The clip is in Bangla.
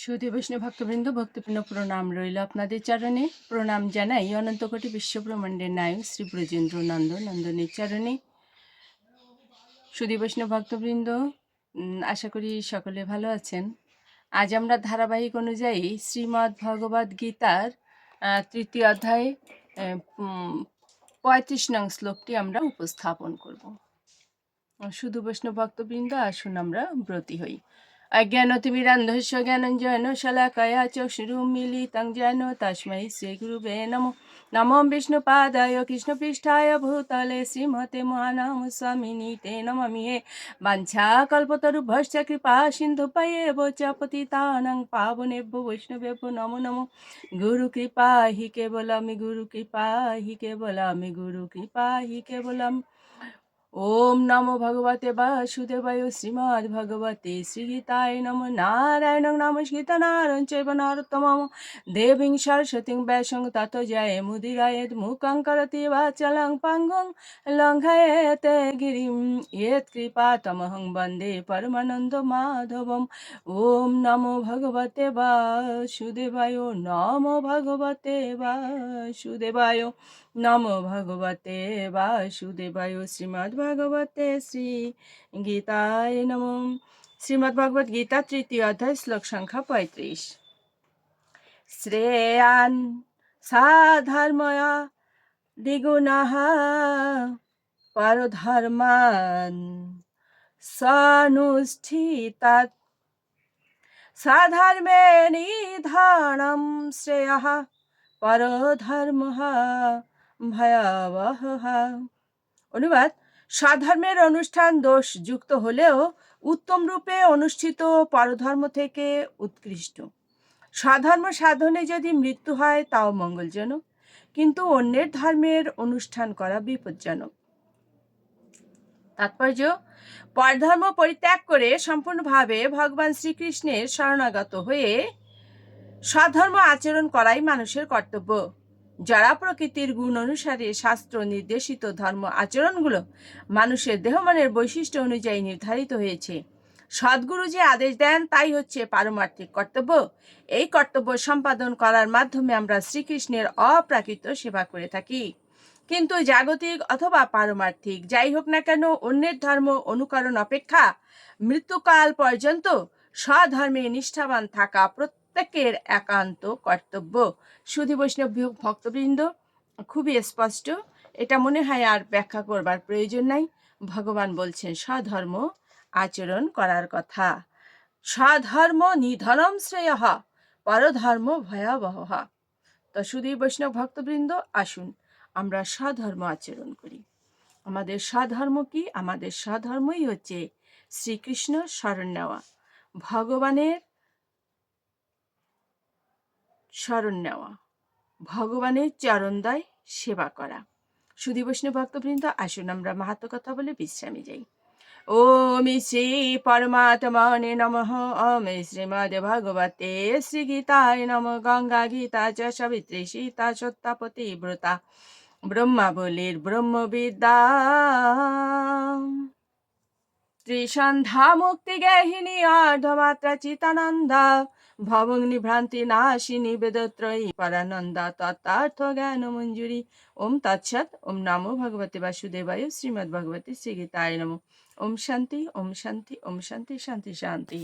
সুধী বৈষ্ণব ভক্তবৃন্দ, ভক্তিপূর্ণ প্রণাম রইল আপনাদের চরণে। প্রণাম জানাই অনন্তকোটি বিশ্বব্রহ্মাণ্ডের নায়ক শ্রী ব্রজেন্দ্র নন্দ নন্দনের চরণে। সুধী বৈষ্ণব ভক্তবৃন্দ আশা করি সকলে ভালো আছেন। আজ আমরা ধারাবাহিক অনুযায়ী শ্রীমদ্ ভগবদ গীতার তৃতীয় অধ্যায়ে পঁয়ত্রিশ নং শ্লোকটি আমরা উপস্থাপন করব। শুধু বৈষ্ণব ভক্তবৃন্দ, আসুন আমরা ব্রতী হই। অজ্ঞানতিমিরান্ধস্য জ্ঞানঞ্জয়ন শলাকয়া চক্ষুরুমিলিतं যেন তস্मै শ্রীগুরুবে নমো নমো বিষ্ণুপাদায় কৃষ্ণপৃষ্ঠায় ভূতলে শ্রীমতে মহানাম স্বামিনী তে নমামি হে বাঞ্ছা কল্পতরুভশ্চ কৃপা সিন্ধু পয়েব চ পতিতানাং পাবনেভ্যো বৈষ্ণবেভ্যো নমো নমো গুরু কৃপা হি কেবলমি গুরু কৃপা হি কেবলমি গুরু কৃপা হি কেবলম ওম নমো ভগবতে বাসুদেবায় শ্রীমদ্ ভগবতে শ্রীগীতায় নম নারায়ণ নমস্কৃত নারায়ণ চৈব নরোত্তমম দেবীং সরস্বতীং ব্যাসং তত জয় মুদিরায়েদ মুখং করতি বাচলং পঙ্গং লঙ্ঘয়েতে গিরিম। ইয়ৎ কৃপা তমহং বন্দে পরমানন্দ মাধবম। ওম নমো ভগবতে বাসুদেবায় নমো ভগবতে বাসুদেবায়। নমো ভগবতে বাসুদেবায় শ্রীমদ্ ভগবতে শ্রী গীতায় নম। শ্রীমদ্ ভগবত গীতা তৃতীয় অধ্যায় শ্লোক সংখ্যা পঁয়ত্রিশ। শ্রেয়ান সাধর্ময়া দ্বিগুণাহ পরধর্মান সনুষ্ঠিতাৎ সাধর্মে নিধানম শ্রেয়ः পরধর্মঃ ভয়াবহ। অনুবাদ, স্বধর্মের অনুষ্ঠান দোষ যুক্ত হলেও উত্তম রূপে অনুষ্ঠিত পরধর্ম থেকে উৎকৃষ্ট। স্বধর্ম সাধনে যদি মৃত্যু হয়, তাও মঙ্গলজনক, কিন্তু অন্যের ধর্মের অনুষ্ঠান করা বিপজ্জনক। তাৎপর্য, পরধর্ম পরিত্যাগ করে সম্পূর্ণভাবে ভগবান শ্রীকৃষ্ণের শরণাগত হয়ে স্বধর্ম আচরণ করাই মানুষের কর্তব্য। যারা প্রকৃতির গুণ অনুসারে শাস্ত্র, নির্দেশিত ধর্ম, আচরণগুলো মানুষের দেহমানের বৈশিষ্ট্য অনুযায়ী নির্ধারিত হয়েছে। সদ্গুরু যে আদেশ দেন, তাই হচ্ছে পারমার্থিক কর্তব্য। এই কর্তব্য সম্পাদন করার মাধ্যমে আমরা শ্রীকৃষ্ণের অপ্রাকৃত সেবা করে থাকি। কিন্তু জাগতিক অথবা পারমার্থিক, যাই হোক না কেন, অন্যের ধর্ম অনুকরণ অপেক্ষা মৃত্যুকাল পর্যন্ত স্বধর্মে নিষ্ঠাবান থাকা প্রত্যেকের একান্ত কর্তব্য। সুধী বৈষ্ণব ভক্তবৃন্দ, খুবই স্পষ্ট। এটা মনে হয় আর ব্যাখ্যা করবার প্রয়োজন নাই। ভগবান বলছেন, স্বধর্ম আচরণ করার কথা। স্বধর্ম নিধনম শ্রেয়, পরধর্ম ভয়াবহ। তো সুধী বৈষ্ণব ভক্তবৃন্দ, আসুন, আমরা স্বধর্ম আচরণ করি। আমাদের স্বধর্ম কি? আমাদের স্বধর্মই হচ্ছে শ্রীকৃষ্ণ শরণ নেওয়া। ভগবানের শরণ নেওয়া। ভগবানের চরণদয় সেবা করা। সুধী বৈষ্ণব ভক্তবৃন্দ, আসুন আমরা মাহাত্ম কথা বলে বিশ্রামে যাই। ওম শ্রী পরমাত্মনে নমঃ। ওম শ্রীমদ ভগবতে শ্রী গীতায় নম। গঙ্গা গীতা চ সাবিত্রী সীতা সত্যাপতি ব্রতা। ব্রহ্মা বলির ব্রহ্মবিদ্যা। ত্রিসন্ধ্যা মুক্তি গেহিনী অর্ধমাত্রা চিতানন্দা, ভবং নিভ্রান্তি নাশিনী বেদত্রয়ী পরানন্দা তত্ত্বার্থ জ্ঞান মঞ্জুরি ওম তৎসৎ, ওম নমো ভগবতে বাসুদেবায় শ্রীমদ্ ভগবতী শ্রী গীতায় নমো। ওম শান্তি ওম শান্তি ওম শান্তি শান্তি শান্তি।